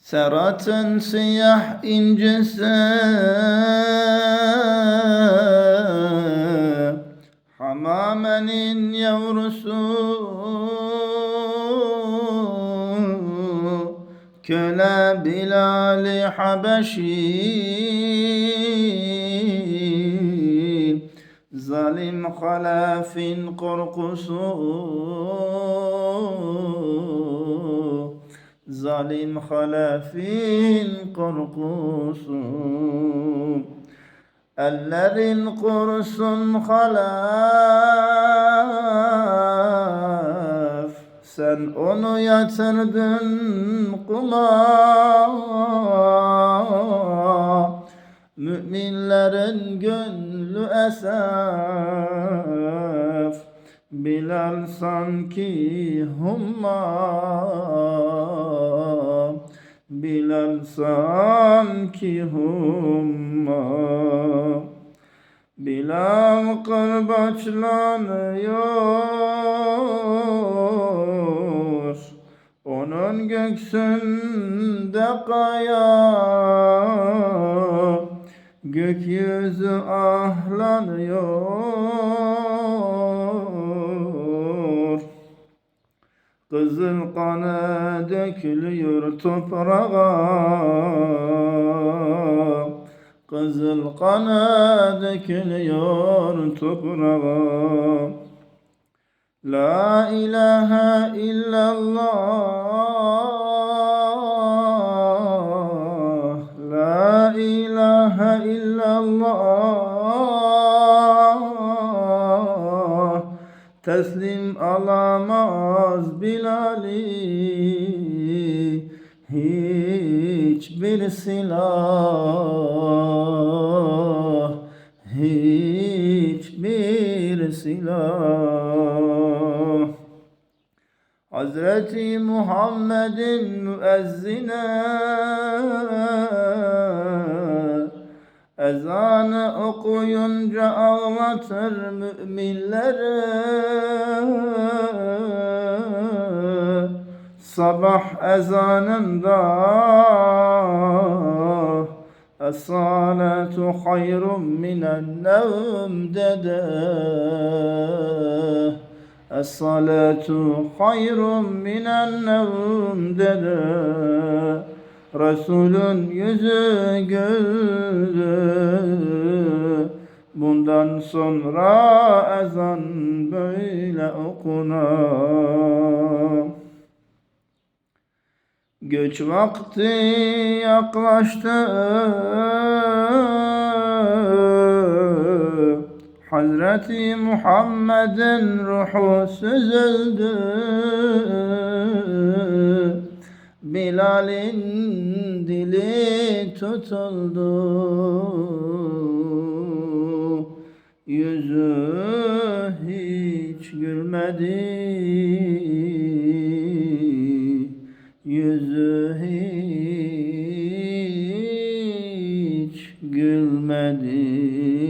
سرة سياح إن جسا حماما كلا بلال حبشي. ظالم خلاف قرقصون Zalim halefin korkusu. Ellerin kurusun halef Sen onu yatırdın kula. Müminlerin gönlü esef Bilal sanki humma. Bilal sanki humma. Bilal kırbaçlanıyor. Onun göksünde kaya Gökyüzü ahlanıyor Kızıl kanı dökülüyor toprağa Kızıl kanı dökülüyor toprağa La ilahe illallah La ilahe illallah Teslim alamaz Bilal'i. Hiçbir silah Hiçbir silah. Hazreti Muhammed'in müezzine Ezanı okuyunca ağlatır müminleri Sabah ezanında Es-salatu hayrun minen nevm dede Es-salatu hayrun minen nevm dede Resulün yüzü güldü Bundan sonra ezan böyle okunar. Göç vakti yaklaştı Hazreti Muhammed'in ruhu süzüldü Bilal'in dili tutuldu. Yüzü hiç gülmedi. Yüzü hiç gülmedi